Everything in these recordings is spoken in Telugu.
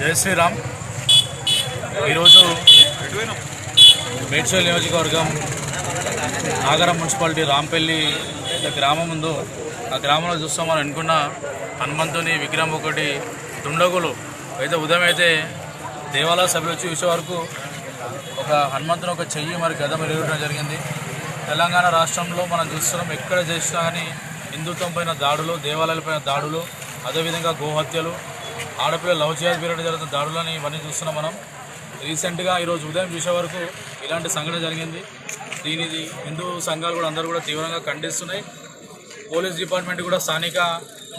జై శ్రీరామ్. ఈరోజు మేడ్చల్ నియోజకవర్గం నాగరం మున్సిపాలిటీ రాంపల్లి గ్రామం ఉందో ఆ గ్రామంలో చూస్తాం మనం అనుకున్న హనుమంతుని విగ్రహం ఒకటి దుండగులు. అయితే ఉదయం అయితే దేవాలయ సభ్యులు వచ్చి చూసే వరకు ఒక హనుమంతుని ఒక చెయ్యి మరి గద మెరుగుడడం జరిగింది. తెలంగాణ రాష్ట్రంలో మనం చూస్తున్నాం ఎక్కడ చేసినా కానీ హిందుత్వం పైన దాడులు దేవాలయాలపైన దాడులు అదేవిధంగా గోహత్యలు ఆడపిల్ల లవ్ చేయాలి పీరియడ్ జరుగుతున్న దాడులని ఇవన్నీ చూస్తున్నాం మనం. రీసెంట్గా ఈరోజు ఉదయం చూసే వరకు ఇలాంటి సంఘటన జరిగింది. దీనిది హిందూ సంఘాలు కూడా అందరూ కూడా తీవ్రంగా ఖండిస్తున్నాయి. పోలీస్ డిపార్ట్మెంట్ కూడా స్థానిక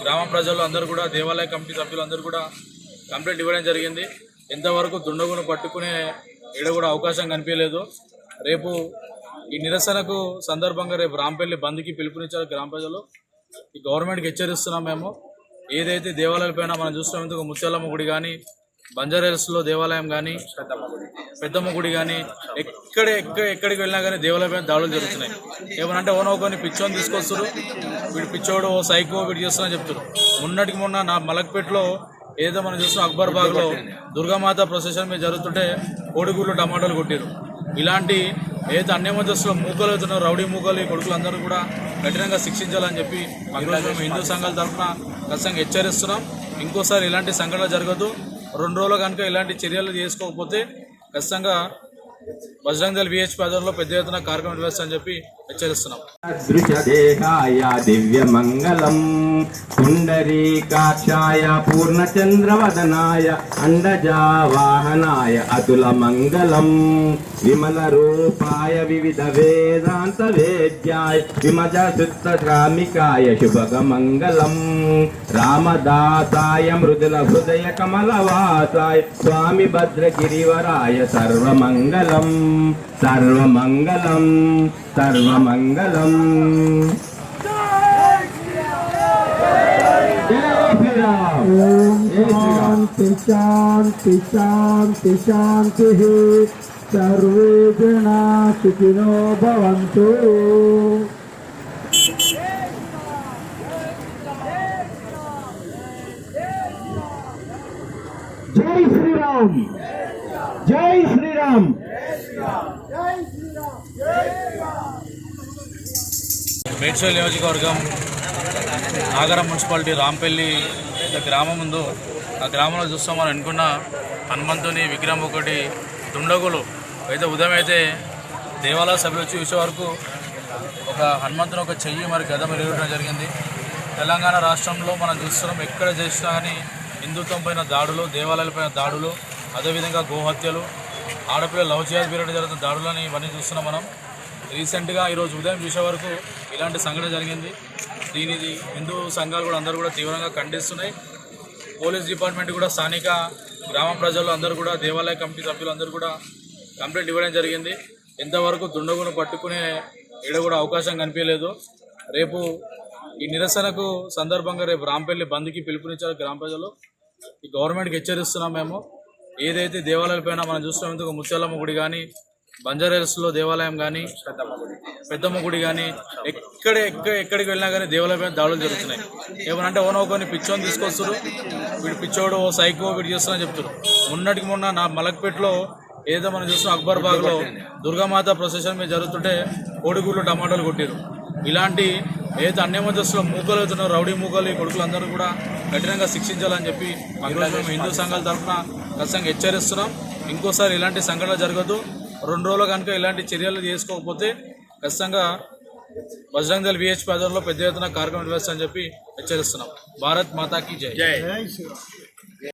గ్రామ ప్రజలు అందరూ కూడా దేవాలయ కమిటీ సభ్యులు అందరూ కూడా కంప్లైంట్ ఇవ్వడం జరిగింది. ఎంతవరకు దుండగును పట్టుకునే ఈడ కూడా అవకాశం కనిపించలేదు. రేపు ఈ నిరసనకు సందర్భంగా రేపు రాంపల్లి బంద్కి పిలుపునిచ్చారు గ్రామ ప్రజలు. ఈ గవర్నమెంట్కి హెచ్చరిస్తున్నాం మేము. ఏదైతే దేవాలయాలపైన మనం చూస్తున్నాం ముత్యాలమ్మ గుడి కానీ బంజారాహిల్స్లో దేవాలయం కానీ పెద్దమ్మ గుడి కానీ ఎక్కడ ఎక్కడ ఎక్కడికి వెళ్ళినా కానీ దేవాలయం దాడులు జరుగుతున్నాయి. ఏమనంటే ఓనో కొన్ని పిచ్చోని తీసుకొస్తారు వీడు పిచ్చోడు ఓ సైకో వీడు చేస్తున్నా చెప్తారు మొన్నటికి మొన్న నా మలక్పేటలో ఏదో మనం చూస్తున్నాం అక్బర్ బాగ్లో దుర్గామాత ప్రొసెషన్ మీద జరుగుతుంటే కోడిగుళ్ళు టమాటాలు కొట్టారు ఇలాంటి ఏదైతే అన్యమతస్తులో మూకలు అవుతున్నారో రౌడీ మూకలు ఈ కొడుకులందరూ కూడా కఠినంగా శిక్షించాలని చెప్పి ఈరోజు మేము హిందూ సంఘాల తరఫున ఖచ్చితంగా హెచ్చరిస్తున్నాం. ఇంకోసారి ఇలాంటి సంఘటన జరగదు. రెండు రోజులు కనుక ఇలాంటి చర్యలు చేసుకోకపోతే ఖచ్చితంగా బజరంగ్ దళ్ విహెచ్ ఆధ్వర్యంలో పెద్ద ఎత్తున కార్యక్రమం నిర్వహిస్తామని చెప్పి హెచ్చరిస్తున్నాం. దృశదేహాయ దివ్యమంగళం. పుండరీకాక్షాయ పూర్ణచంద్రవదనాయ అండజావాహనాయ అతులమంగళం. విమలరూపాయ వివిధ వేదాంత వేద్యాయ విమజ శుద్ధ శ్రామికాయ శుభగ మంగళం రామదాసాయ మృదుల హృదయ కమలవాసాయ స్వామి భద్రగిరివరాయ సర్వమంగళం. సర్వమంగళం. సర్వమంగళం. శాంతి శాంతి శాంతి శాంతి. సర్వే జనా సుఖినో భవంతు. జై శ్రీరామ్. జై శ్రీరామ్. మేడ్చల్ నియోజకవర్గం నాగరం మున్సిపాలిటీ రాంపల్లి గ్రామం ముందు ఆ గ్రామంలో చూస్తాం మనం అనుకున్న హనుమంతుని విగ్రహం ఒకటి దుండగులు. అయితే ఉదయం అయితే దేవాలయ సభ్యులు వచ్చి చూసే వరకు ఒక హనుమంతుని ఒక చెయ్యి మరి గద మెరుగుయడం జరిగింది. తెలంగాణ రాష్ట్రంలో మనం చూస్తున్నాం ఎక్కడ చేసినా కానీ హిందుత్వం పైన దాడులు దేవాలయాలపైన దాడులు అదేవిధంగా గోహత్యలు ఆడపిల్ల లవ్ చేయాలి పీరియడ్ జరుగుతున్న దాడులని ఇవన్నీ చూస్తున్నాం మనం. రీసెంట్గా ఈరోజు ఉదయం చూసే వరకు ఇలాంటి సంఘటన జరిగింది. దీనిది హిందూ సంఘాలు కూడా అందరూ కూడా తీవ్రంగా ఖండిస్తున్నాయి. పోలీస్ డిపార్ట్మెంట్ కూడా స్థానిక గ్రామ ప్రజలు అందరూ కూడా దేవాలయ కమిటీ సభ్యులు అందరూ కూడా కంప్లైంట్ ఇవ్వడం జరిగింది. ఎంతవరకు దుండగును పట్టుకునే ఈడ కూడా అవకాశం కనిపించలేదు. రేపు ఈ నిరసనకు సందర్భంగా రేపు రాంపల్లి బంద్కి పిలుపునిచ్చారు గ్రామ ప్రజలు. ఈ గవర్నమెంట్కి హెచ్చరిస్తున్నాం మేము. ఏదైతే దేవాలయాలపైన మనం చూస్తున్నాం ఇందుకు ముత్యాలమ్మ గుడి కానీ బంజారాహిల్స్లో దేవాలయం కానీ పెద్దమ్మ గుడి కానీ ఎక్కడ ఎక్కడ ఎక్కడికి వెళ్ళినా కానీ దేవాలయం దాడులు జరుగుతున్నాయి. ఏమనంటే ఓనో కొన్ని పిచ్చోని తీసుకొస్తారు వీడు పిచ్చోడు ఓ సైకో వీడు చేస్తున్నా చెప్తున్నారు మొన్నటికి మొన్న నా మలక్పేటలో ఏదో మనం చూస్తున్నాం అక్బర్ బాగ్లో దుర్గామాత ప్రొసెషన్ మీద జరుగుతుంటే కోడిగుళ్ళు టమాటాలు కొట్టారు ఇలాంటి ఏదైతే అన్యమతస్తులో మూకలు అవుతున్నారో రౌడీ మూకలు ఈ కొడుకులందరూ కూడా కఠినంగా శిక్షించాలని చెప్పి ఈరోజు మేము హిందూ సంఘాల తరఫున ఖచ్చితంగా హెచ్చరిస్తున్నాం. ఇంకోసారి ఇలాంటి సంఘటన జరగదు రెండు రోజులు కనుక ఇలాంటి చర్యలు చేసుకోకపోతే ఖచ్చితంగా బజరంగ్ దళ విహెచ్ పదవుల్లో పెద్ద ఎత్తున కార్యక్రమం నిర్వహిస్తామని చెప్పి హెచ్చరిస్తున్నాం. భారత్ మాతాకి జై. జై.